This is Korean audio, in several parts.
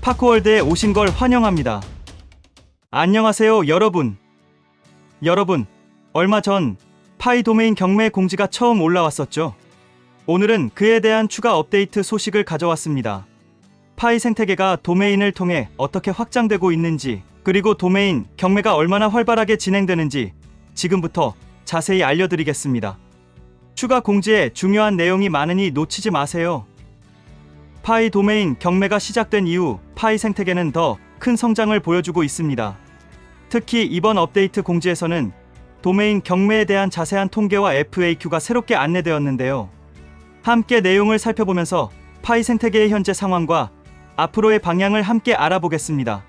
파크월드에 오신 걸 환영합니다. 안녕하세요, 여러분. 여러분, 얼마 전 파이 도메인 경매 공지가 처음 올라왔었죠. 오늘은 그에 대한 추가 업데이트 소식을 가져왔습니다. 파이 생태계가 도메인을 통해 어떻게 확장되고 있는지, 그리고 도메인 경매가 얼마나 활발하게 진행되는지 지금부터 자세히 알려드리겠습니다. 추가 공지에 중요한 내용이 많으니 놓치지 마세요. 파이 도메인 경매가 시작된 이후 파이 생태계는 더 큰 성장을 보여주고 있습니다. 특히 이번 업데이트 공지에서는 도메인 경매에 대한 자세한 통계와 FAQ가 새롭게 안내되었는데요. 함께 내용을 살펴보면서 파이 생태계의 현재 상황과 앞으로의 방향을 함께 알아보겠습니다.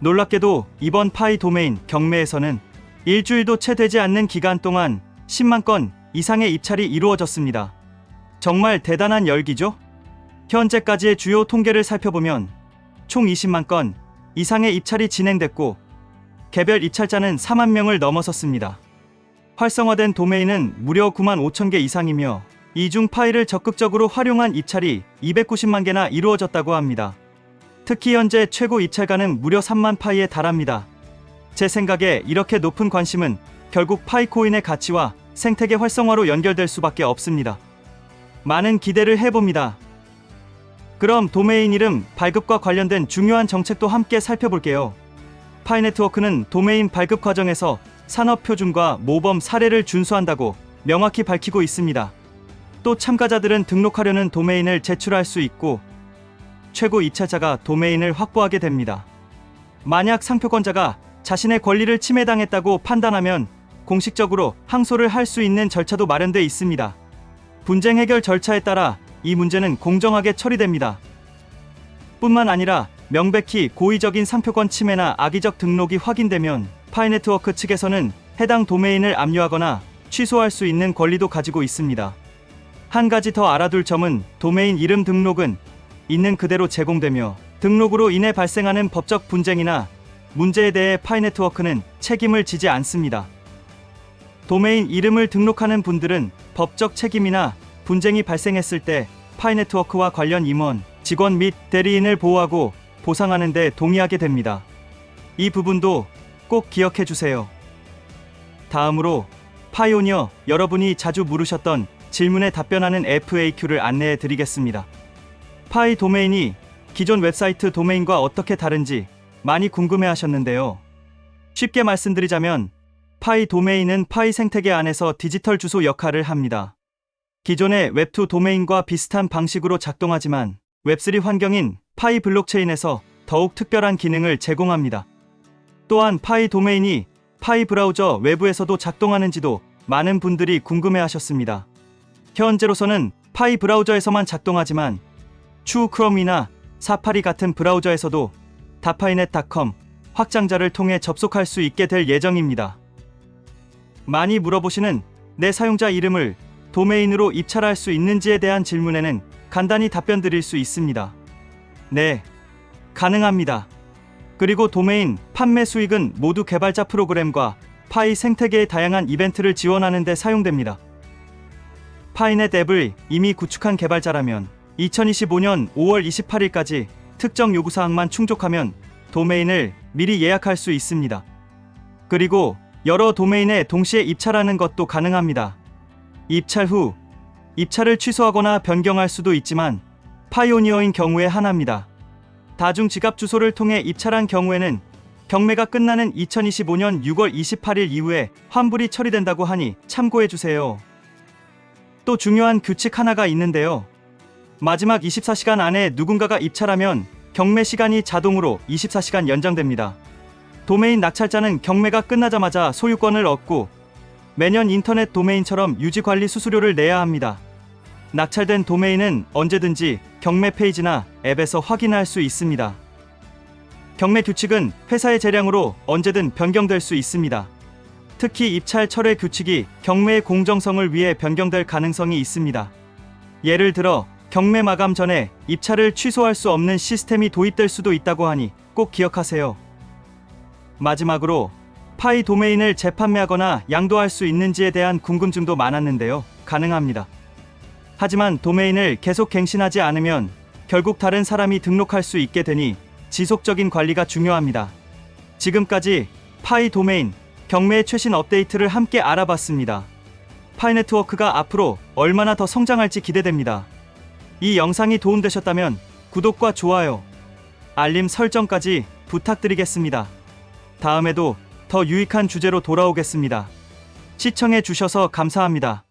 놀랍게도 이번 파이 도메인 경매에서는 일주일도 채 되지 않는 기간 동안 10만 건 이상의 입찰이 이루어졌습니다. 정말 대단한 열기죠? 현재까지의 주요 통계를 살펴보면 총 20만 건 이상의 입찰이 진행됐고 개별 입찰자는 4만 명을 넘어섰습니다. 활성화된 도메인은 무려 9만 5천 개 이상이며 이중 파일을 적극적으로 활용한 입찰이 290만 개나 이루어졌다고 합니다. 특히 현재 최고 입찰가는 무려 3만 파이에 달합니다. 제 생각에 이렇게 높은 관심은 결국 파이코인의 가치와 생태계 활성화로 연결될 수밖에 없습니다. 많은 기대를 해봅니다. 그럼 도메인 이름 발급과 관련된 중요한 정책도 함께 살펴볼게요. 파이 네트워크는 도메인 발급 과정에서 산업 표준과 모범 사례를 준수한다고 명확히 밝히고 있습니다. 또 참가자들은 등록하려는 도메인을 제출할 수 있고 최고 입찰자가 도메인을 확보하게 됩니다. 만약 상표권자가 자신의 권리를 침해당했다고 판단하면 공식적으로 항소를 할 수 있는 절차도 마련돼 있습니다. 분쟁 해결 절차에 따라 이 문제는 공정하게 처리됩니다. 뿐만 아니라 명백히 고의적인 상표권 침해나 악의적 등록이 확인되면 파이네트워크 측에서는 해당 도메인을 압류하거나 취소할 수 있는 권리도 가지고 있습니다. 한 가지 더 알아둘 점은 도메인 이름 등록은 있는 그대로 제공되며 등록으로 인해 발생하는 법적 분쟁이나 문제에 대해 파이네트워크는 책임을 지지 않습니다. 도메인 이름을 등록하는 분들은 법적 책임이나 분쟁이 발생했을 때 파이 네트워크와 관련 임원, 직원 및 대리인을 보호하고 보상하는 데 동의하게 됩니다. 이 부분도 꼭 기억해 주세요. 다음으로 파이오니어 여러분이 자주 물으셨던 질문에 답변하는 FAQ를 안내해 드리겠습니다. 파이 도메인이 기존 웹사이트 도메인과 어떻게 다른지 많이 궁금해 하셨는데요. 쉽게 말씀드리자면 파이 도메인은 파이 생태계 안에서 디지털 주소 역할을 합니다. 기존의 웹2 도메인과 비슷한 방식으로 작동하지만 웹3 환경인 파이 블록체인에서 더욱 특별한 기능을 제공합니다. 또한 파이 도메인이 파이 브라우저 외부에서도 작동하는지도 많은 분들이 궁금해 하셨습니다. 현재로서는 파이 브라우저에서만 작동하지만 추후 크롬이나 사파리 같은 브라우저에서도 다파이넷.com 확장자를 통해 접속할 수 있게 될 예정입니다. 많이 물어보시는 내 사용자 이름을 도메인으로 입찰할 수 있는지에 대한 질문에는 간단히 답변 드릴 수 있습니다. 네, 가능합니다. 그리고 도메인 판매 수익은 모두 개발자 프로그램과 파이 생태계의 다양한 이벤트를 지원하는 데 사용됩니다. 파이넷 앱을 이미 구축한 개발자라면 2025년 5월 28일까지 특정 요구사항만 충족하면 도메인을 미리 예약할 수 있습니다. 그리고 여러 도메인에 동시에 입찰하는 것도 가능합니다. 입찰 후 입찰을 취소하거나 변경할 수도 있지만 파이오니어인 경우에 하나입니다. 다중 지갑 주소를 통해 입찰한 경우에는 경매가 끝나는 2025년 6월 28일 이후에 환불이 처리된다고 하니 참고해 주세요. 또 중요한 규칙 하나가 있는데요. 마지막 24시간 안에 누군가가 입찰하면 경매 시간이 자동으로 24시간 연장됩니다. 도메인 낙찰자는 경매가 끝나자마자 소유권을 얻고 매년 인터넷 도메인처럼 유지 관리 수수료를 내야 합니다. 낙찰된 도메인은 언제든지 경매 페이지나 앱에서 확인할 수 있습니다. 경매 규칙은 회사의 재량으로 언제든 변경될 수 있습니다. 특히 입찰 철회 규칙이 경매의 공정성을 위해 변경될 가능성이 있습니다. 예를 들어 경매 마감 전에 입찰을 취소할 수 없는 시스템이 도입될 수도 있다고 하니 꼭 기억하세요. 마지막으로 파이 도메인을 재판매하거나 양도할 수 있는지에 대한 궁금증도 많았는데요. 가능합니다. 하지만 도메인을 계속 갱신하지 않으면 결국 다른 사람이 등록할 수 있게 되니 지속적인 관리가 중요합니다. 지금까지 파이 도메인 경매의 최신 업데이트를 함께 알아봤습니다. 파이 네트워크가 앞으로 얼마나 더 성장할지 기대됩니다. 이 영상이 도움되셨다면 구독과 좋아요, 알림 설정까지 부탁드리겠습니다. 다음에도 더 유익한 주제로 돌아오겠습니다. 시청해 주셔서 감사합니다.